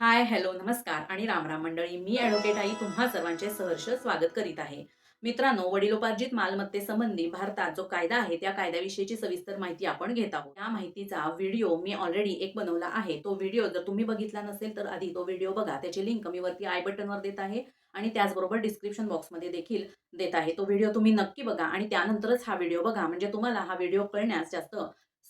Hi hello नमस्कार आणि रामराम मंडळी. मी ॲडव्होकेट आई तुम्हा सर्वांचे सहर्ष स्वागत करीत आहे. मित्रांनो वडिलोपार्जित मालमत्तेसंबंधी भारतात जो कायदा आहे त्या कायद्याविषयीची सविस्तर माहिती आपण घेत आहोत. त्या माहितीचा व्हिडिओ मी ऑलरेडी एक बनवला आहे. तो व्हिडिओ जर तुम्ही बघितला नसेल तर आधी तो व्हिडिओ बघा. त्याची लिंक मी वरती आय बटनवर देत आहे आणि त्याचबरोबर डिस्क्रिप्शन बॉक्समध्ये देखील देत आहे. तो व्हिडिओ तुम्ही नक्की बघा आणि त्यानंतरच हा व्हिडिओ बघा. म्हणजे तुम्हाला हा व्हिडिओ कळण्यास जास्त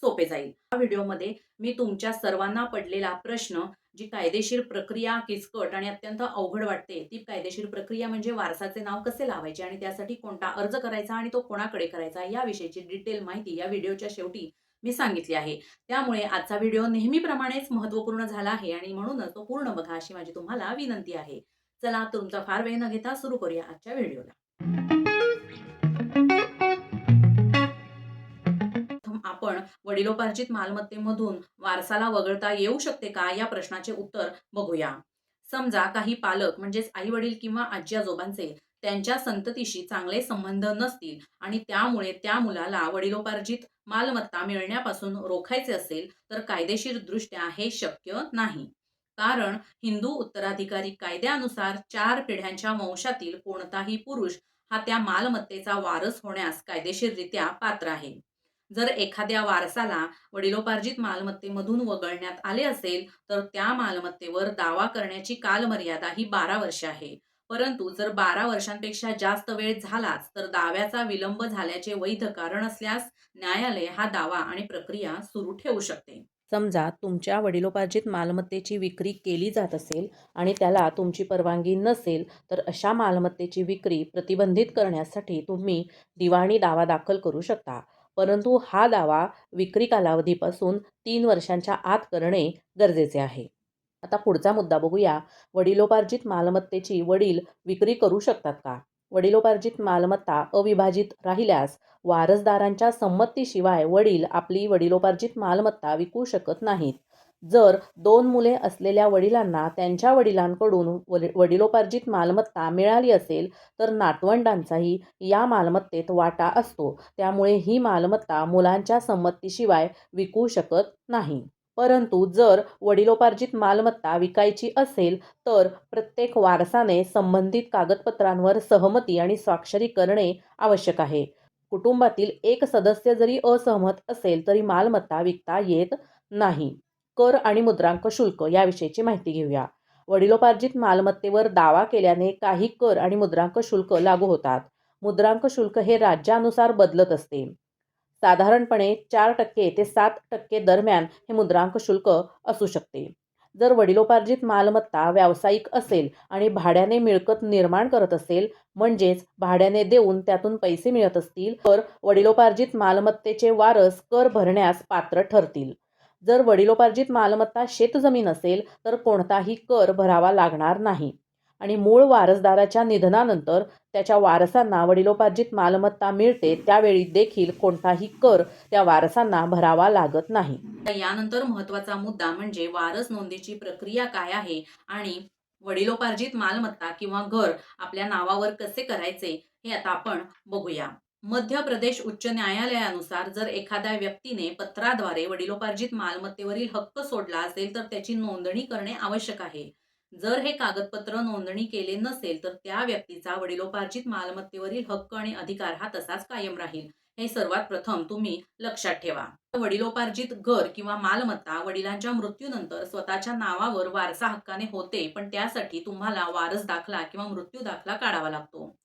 सोपे जाईल. या व्हिडिओमध्ये मी तुमच्या सर्वांना पडलेला प्रश्न जी कायदेशीर प्रक्रिया किचकट आणि अत्यंत अवघड वाटते ती कायदेशीर प्रक्रिया म्हणजे वारसाचे नाव कसे लावायचे आणि त्यासाठी कोणता अर्ज करायचा आणि तो कोणाकडे करायचा याविषयीची डिटेल माहिती या व्हिडिओच्या शेवटी मी सांगितली आहे. त्यामुळे आजचा व्हिडिओ नेहमीप्रमाणेच महत्त्वपूर्ण झाला आहे आणि म्हणूनच तो पूर्ण बघा अशी माझी तुम्हाला विनंती आहे. चला तुमचा फार वेळ न घेता सुरू करूया आजच्या व्हिडिओला. वडिलोपार्जित मालमत्तेमधून वारसाला वगळता येऊ शकते का? या प्रश्नाचे उत्तर बघूया. समजा काही पालक म्हणजेच आई वडील किंवा आजी आजोबांचे त्यांच्या संततीशी चांगले संबंध नसतील आणि त्यामुळे त्या मुलाला वडिलोपार्जित मालमत्ता मिळण्यापासून रोखायचे असेल तर कायदेशीर दृष्ट्या हे शक्य नाही. कारण हिंदू उत्तराधिकारी कायद्यानुसार चार पिढ्यांच्या वंशातील कोणताही पुरुष हा त्या मालमत्तेचा वारस होण्यास कायदेशीररित्या पात्र आहे. जर एखाद्या वारसाला वडिलोपार्जित मालमत्तेमधून वगळण्यात आले असेल तर त्या मालमत्तेवर दावा करण्याची कालमर्यादा ही बारा वर्षे आहे. परंतु जर बारा वर्षांपेक्षा जास्त वेळ झालाच तर दाव्याचा विलंब झाल्याचे वैध कारण असल्यास न्यायालय हा दावा आणि प्रक्रिया सुरू ठेवू शकते. समजा तुमच्या वडिलोपार्जित मालमत्तेची विक्री केली जात असेल आणि त्याला तुमची परवानगी नसेल तर अशा मालमत्तेची विक्री प्रतिबंधित करण्यासाठी तुम्ही दिवाणी दावा दाखल करू शकता. परंतु हा दावा विक्री कालावधीपासून तीन वर्षांच्या आत करणे गरजेचे आहे. आता पुढचा मुद्दा बघूया. वडिलोपार्जित मालमत्तेची वडील विक्री करू शकतात का? वडिलोपार्जित मालमत्ता अविभाजित राहिल्यास वारसदारांच्या संमतीशिवाय वडील आपली वडिलोपार्जित मालमत्ता विकू शकत नाहीत. जर दोन मुले असलेल्या वडिलांना त्यांच्या वडिलांकडून वडि- वडिलोपार्जित मालमत्ता मिळाली असेल तर नातवंडांचाही या मालमत्तेत वाटा असतो. त्यामुळे ही मालमत्ता मुलांच्या संमतीशिवाय विकू शकत नाही. परंतु जर वडिलोपार्जित मालमत्ता विकायची असेल तर प्रत्येक वारसाने संबंधित कागदपत्रांवर सहमती आणि स्वाक्षरी करणे आवश्यक आहे. कुटुंबातील एक सदस्य जरी असहमत असेल तरी मालमत्ता विकता येत नाही. कर आणि मुद्रांक शुल्क याविषयीची माहिती घेऊया. वडिलोपार्जित मालमत्तेवर दावा केल्याने काही कर आणि मुद्रांक शुल्क लागू होतात. मुद्रांक शुल्क हे राज्यानुसार बदलत असते. साधारणपणे चार टक्के ते सात टक्के दरम्यान हे मुद्रांक शुल्क असू शकते. जर वडिलोपार्जित मालमत्ता व्यावसायिक असेल आणि भाड्याने मिळकत निर्माण करत असेल म्हणजेच भाड्याने देऊन त्यातून पैसे मिळत असतील तर वडिलोपार्जित मालमत्तेचे वारस कर भरण्यास पात्र ठरतील. जर वडिलोपार्जित मालमत्ता शेतजमीन असेल तर कोणताही कर भरावा लागणार नाही. आणि मूळ वारसदाराच्या निधनानंतर त्याच्या वारसांना वडिलोपार्जित मालमत्ता मिळते त्यावेळी देखील कोणताही कर त्या वारसांना भरावा लागत नाही. यानंतर महत्त्वाचा मुद्दा म्हणजे वारस नोंदीची प्रक्रिया काय आहे आणि वडिलोपार्जित मालमत्ता किंवा घर आपल्या नावावर कसे करायचे हे आता आपण बघूया. मध्य प्रदेश उच्च न्यायालयानुसार जर एखाद्या व्यक्तीने पत्राद्वारे वडिलोपार्जित मालमत्तेवरील हक्क सोडला असेल तर त्याची नोंदणी करणे आवश्यक आहे. जर हे कागदपत्र नोंदणी केले नसेल तर त्या व्यक्तीचा वडिलोपार्जित मालमत्तेवरील हक्क आणि अधिकार हा तसाच कायम राहील. हे सर्वात प्रथम तुम्ही लक्षात ठेवा. वडिलोपार्जित घर किंवा मालमत्ता वडिलांच्या मृत्यूनंतर स्वतःच्या नावावर वारसा हक्काने होते पण त्यासाठी तुम्हाला वारस दाखला किंवा मृत्यू दाखला काढावा लागतो.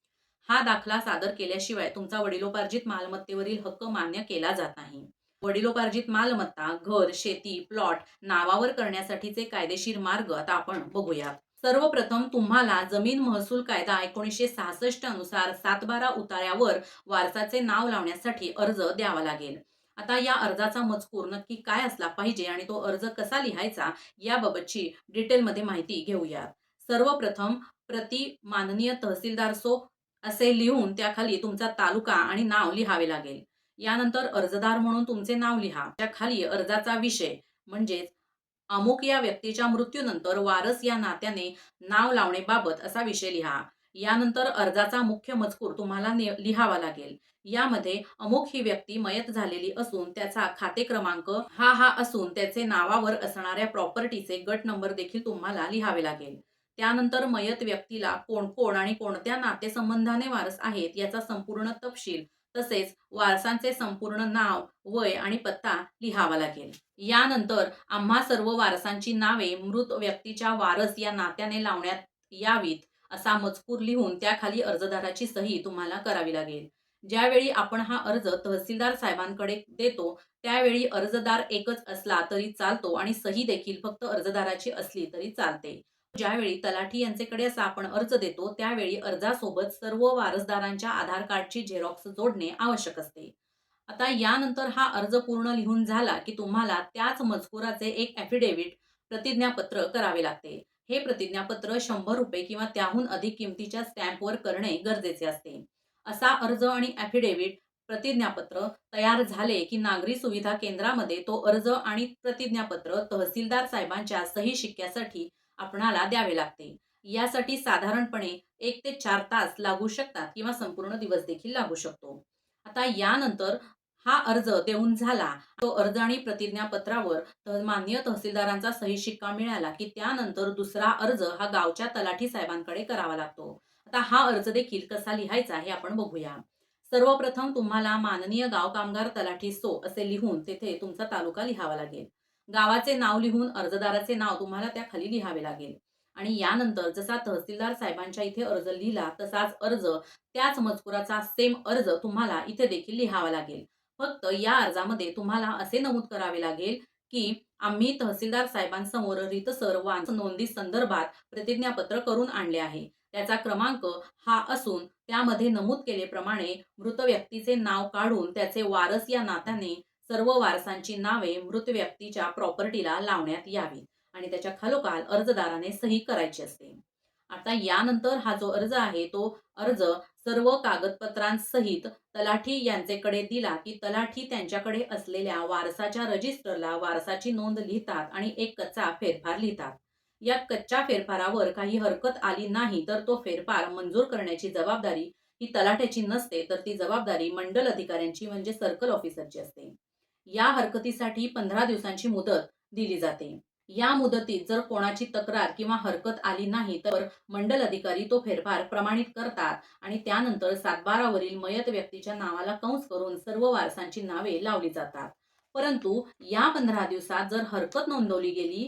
हा दाखला सादर केल्याशिवाय तुमचा वडिलोपार्जित मालमत्तेवरील हक्क मान्य केला जात नाही. वडिलोपार्जित मालमत्ता घर शेती प्लॉट नावावर करण्यासाठीचे कायदेशीर मार्ग आता आपण बघूया सर्वप्रथम तुम्हाला जमीन महसूल कायदा एकोणीसशे सहासष्ट अनुसार सातबारा उतार्यावर वारसाचे नाव लावण्यासाठी अर्ज द्यावा लागेल. आता या अर्जाचा मजकूर नक्की काय असला पाहिजे आणि तो अर्ज कसा लिहायचा याबाबतची डिटेलमध्ये माहिती घेऊया सर्वप्रथम प्रति माननीय तहसीलदार सो असे लिहून त्याखाली तुमचा तालुका आणि नाव लिहावे लागेल. यानंतर अर्जदार म्हणून तुमचे नाव लिहा. त्या खाली अर्जाचा विषय म्हणजेच अमुक या व्यक्तीच्या मृत्यूनंतर वारस या नात्याने नाव लावणेबाबत असा विषय लिहा. यानंतर अर्जाचा मुख्य मजकूर तुम्हाला लिहावा लागेल. यामध्ये अमुक ही व्यक्ती मयत झालेली असून त्याचा खाते क्रमांक हा हा असून त्याचे नावावर असणाऱ्या प्रॉपर्टीचे गट नंबर देखील तुम्हाला लिहावे लागेल. त्यानंतर मयत व्यक्तीला कोण कोण आणि कोणत्या नातेसंबंधाने वारस आहेत याचा संपूर्ण तपशील तसेच वारसांचे संपूर्ण नाव वय आणि पत्ता लिहावा लागेल. यानंतर आम्हा सर्व वारसांची नावे मृत व्यक्तीच्या वारस या नात्याने लावण्यात यावीत असा मजकूर लिहून त्याखाली अर्जदाराची सही तुम्हाला करावी लागेल. ज्यावेळी आपण हा अर्ज तहसीलदार साहेबांकडे देतो त्यावेळी अर्जदार एकच असला तरी चालतो आणि सही देखील फक्त अर्जदाराची असली तरी चालते. ज्यावेळी तलाठी यांचेकडे असा आपण अर्ज देतो त्यावेळी अर्जासोबत सर्व वारसदारांच्या आधार कार्डची झेरॉक्स जोडणे आवश्यक असते. आता यानंतर हा अर्ज पूर्ण लिहून झाला की तुम्हाला त्याच मजकुराचे एक ॲफिडेव्हिट प्रतिज्ञापत्र करावे लागते. हे प्रतिज्ञापत्र शंभर रुपये किंवा त्याहून अधिक किमतीच्या स्टॅम्पवर करणे गरजेचे असते. असा अर्ज आणि ॲफिडेव्हिट प्रतिज्ञापत्र तयार झाले की नागरी सुविधा केंद्रामध्ये तो अर्ज आणि प्रतिज्ञापत्र तहसीलदार साहेबांच्या सही शिक्क्यासाठी आपणाला द्यावे लागते. यासाठी साधारणपणे एक ते चार तास लागू शकतात किंवा संपूर्ण दिवस देखील लागू शकतो. आता यानंतर हा अर्ज देऊन झाला तो अर्ज आणि प्रतिज्ञापत्रावर मान्य तहसीलदारांचा सही शिक्का मिळाला की त्यानंतर दुसरा अर्ज हा गावच्या तलाठी साहेबांकडे करावा लागतो. आता हा अर्ज देखील कसा लिहायचा हे आपण बघूया. सर्वप्रथम तुम्हाला माननीय गाव कामगार तलाठी सो असे लिहून तेथे तुमचा तालुका लिहावा लागेल. गावाचे नाव लिहून अर्जदाराचे नाव तुम्हाला त्या खाली लिहावे लागेल. आणि यानंतर जसा तहसीलदार साहेबांच्या इथे अर्ज लिहिला तसाच अर्ज त्याच मजकुराचा सेम अर्ज तुम्हाला इथे देखील लिहावा लागेल. फक्त या अर्जामध्ये तुम्हाला असे नमूद करावे लागेल की आम्ही तहसीलदार साहेबांसमोर रीतसर वा नोंदी संदर्भात प्रतिज्ञापत्र करून आणले आहे. त्याचा क्रमांक हा असून त्यामध्ये नमूद केलेप्रमाणे मृत व्यक्तीचे नाव काढून त्याचे वारस या नात्याने सर्व वारसांची नावे मृत व्यक्तीच्या प्रॉपर्टीला लावण्यात यावी आणि त्याच्या खालोखाल अर्जदाराने सही करायची असते. आता यानंतर हा जो अर्ज आहे तो अर्ज सर्व कागदपत्रांसहित तलाठी यांचेकडे दिला की तलाठी त्यांच्याकडे असलेल्या वारसाच्या रजिस्टरला वारसाची नोंद लिहितात आणि एक कच्चा फेरफार लिहितात. या कच्च्या फेरफारावर काही हरकत आली नाही तर तो फेरफार मंजूर करण्याची जबाबदारी ही तलाठ्याची नसते तर ती जबाबदारी मंडल अधिकाऱ्यांची म्हणजे सर्कल ऑफिसरची असते. या हरकतीसाठी पंधरा दिवसांची मुदत दिली जाते. या मुदतीत जर कोणाची तक्रार किंवा हरकत आली नाही तर मंडल अधिकारी तो फेरफार प्रमाणित करतात आणि त्यानंतर सातबारावरील मयत व्यक्तीच्या नावाला कंस करून सर्व वारसांची नावे लावली जातात. परंतु या पंधरा दिवसात जर हरकत नोंदवली गेली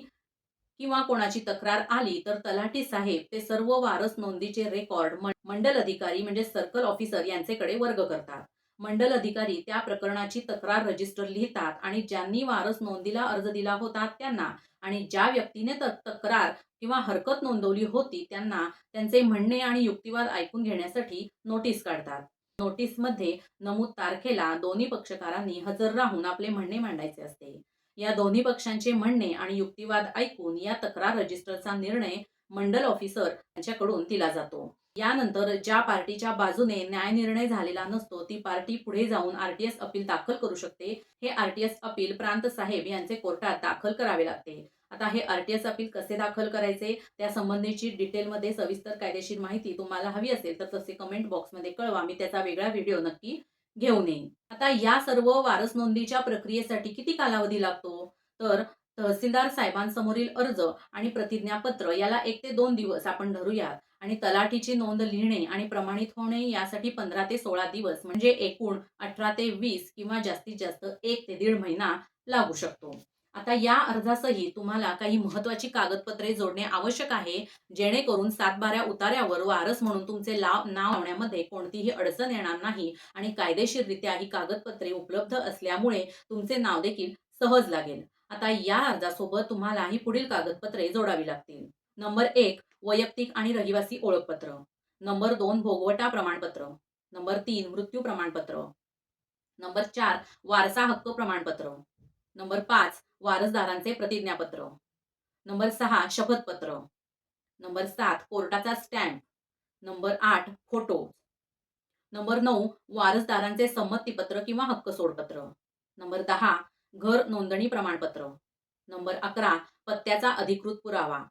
किंवा कोणाची तक्रार आली तर तलाठी साहेब ते सर्व वारस नोंदीचे रेकॉर्ड मंडल अधिकारी म्हणजे सर्कल ऑफिसर यांचेकडे वर्ग करतात. मंडल अधिकारी त्या प्रकरणाची तक्रार रजिस्टर लिहितात आणि ज्यांनी वारस नोंदीला अर्ज दिला होता त्यांना आणि ज्या व्यक्तीने तक्रार किंवा हरकत नोंदवली होती त्यांना त्यांचे म्हणणे आणि युक्तिवाद ऐकून घेण्यासाठी नोटीस काढतात. नोटीसमध्ये नमूद तारखेला दोन्ही पक्षकारांनी हजर राहून आपले म्हणणे मांडायचे असते. या दोन्ही पक्षांचे म्हणणे आणि युक्तिवाद ऐकून या तक्रार रजिस्टरचा निर्णय मंडल ऑफिसर यांच्याकडून दिला जातो. यानंतर ज्या पार्टीच्या बाजूने न्याय निर्णय झालेला नसतो ती पार्टी पुढे जाऊन आरटीएस अपील दाखल करू शकते. हे आरटीएस अपील प्रांत साहेब यांचे कोर्टात दाखल करावे लागते. आता हे आरटीएस अपील कसे दाखल करायचे? त्या संबंधीची डिटेलमध्ये सविस्तर कायदेशीर माहिती तुम्हाला हवी असेल तर तसे कमेंट बॉक्समध्ये कळवा. मी त्याचा वेगळा व्हिडिओ नक्की घेऊन येईन. आता या सर्व वारस नोंदीच्या प्रक्रियेसाठी किती कालावधी लागतो? तर तहसीलदार साहेबांसमोरील अर्ज आणि प्रतिज्ञापत्र याला एक ते दोन दिवस आपण धरूयात. आणि तलाठीची नोंद लिहिणे आणि प्रमाणित होणे यासाठी पंधरा ते सोळा दिवस म्हणजे एकूण अठरा ते वीस किंवा जास्तीत जास्त एक ते दीड महिना लागू शकतो. आता या अर्जासही तुम्हाला काही महत्वाची कागदपत्रे जोडणे आवश्यक आहे जेणेकरून सातबाऱ्या उतार्यावर वारस म्हणून तुमचे लाव नाव लावण्यामध्ये कोणतीही अडचण येणार नाही आणि कायदेशीररित्या ही कागदपत्रे उपलब्ध असल्यामुळे तुमचे नाव देखील सहज लागेल. आता या अर्जासोबत तुम्हाला ही पुढील कागदपत्रे जोडावी लागतील. नंबर एक वैयक्तिक आणि रहिवासी ओळखपत्र. नंबर दोन भोगवटा प्रमाणपत्र. नंबर तीन मृत्यू प्रमाणपत्र. नंबर चार वारसा हक्क प्रमाणपत्र. नंबर पाच वारसदारांचे प्रतिज्ञापत्र. नंबर सहा शपथपत्र. नंबर सात कोर्टाचा स्टॅम्प. नंबर आठ फोटो. नंबर नऊ वारसदारांचे संमतीपत्र किंवा हक्क सोडपत्र. नंबर दहा घर नोंदणी प्रमाणपत्र. नंबर अकरा पत्त्याचा अधिकृत पुरावा.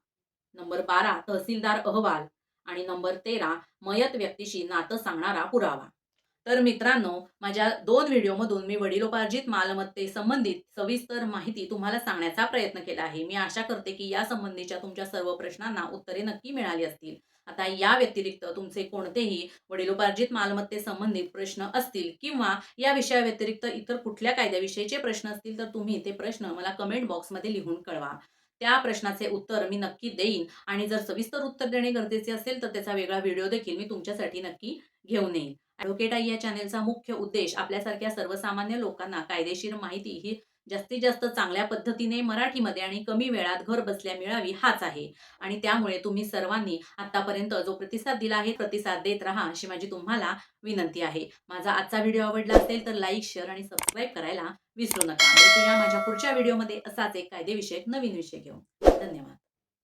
नंबर बारा तहसीलदार अहवाल. आणि नंबर तेरा मयत व्यक्तीशी नातं सांगणारा पुरावा. तर मित्रांनो माझ्या दोन व्हिडिओमधून मी वडिलोपार्जित मालमत्ते संबंधित सविस्तर माहिती तुम्हाला सांगण्याचा प्रयत्न केला आहे. मी आशा करते की या संबंधीच्या तुमच्या सर्व प्रश्नांना उत्तरे नक्की मिळाली असतील. आता या व्यतिरिक्त तुमचे कोणतेही वडिलोपार्जित मालमत्तेसंबंधित प्रश्न असतील किंवा या विषयाव्यतिरिक्त इतर कुठल्या कायद्याविषयीचे प्रश्न असतील तर तुम्ही ते प्रश्न मला कमेंट बॉक्समध्ये लिहून कळवा. त्या प्रश्नाचे उत्तर मी नक्की देईन आणि जर सविस्तर उत्तर देणे गरजेचे असेल तर त्याचा वेगळा व्हिडिओ देखील मी तुमच्यासाठी नक्की घेऊन येईन. ॲडव्होकेट आई या चॅनेलचा मुख्य उद्देश आपल्यासारख्या सर्वसामान्य लोकांना कायदेशीर माहिती ही जास्तीत जास्त चांगल्या पद्धतीने मराठीमध्ये आणि कमी वेळात घर बसल्या मिळावी हाच आहे. आणि त्यामुळे तुम्ही सर्वांनी आतापर्यंत जो प्रतिसाद दिला आहे प्रतिसाद देत राहा अशी माझी तुम्हाला विनंती आहे. माझा आजचा व्हिडिओ आवडला असेल तर लाईक शेअर आणि सबस्क्राईब करायला विसरू नका. भेटूया माझ्या पुढच्या व्हिडिओमध्ये असाच एक कायदेविषयक नवीन विषय घेऊन. धन्यवाद.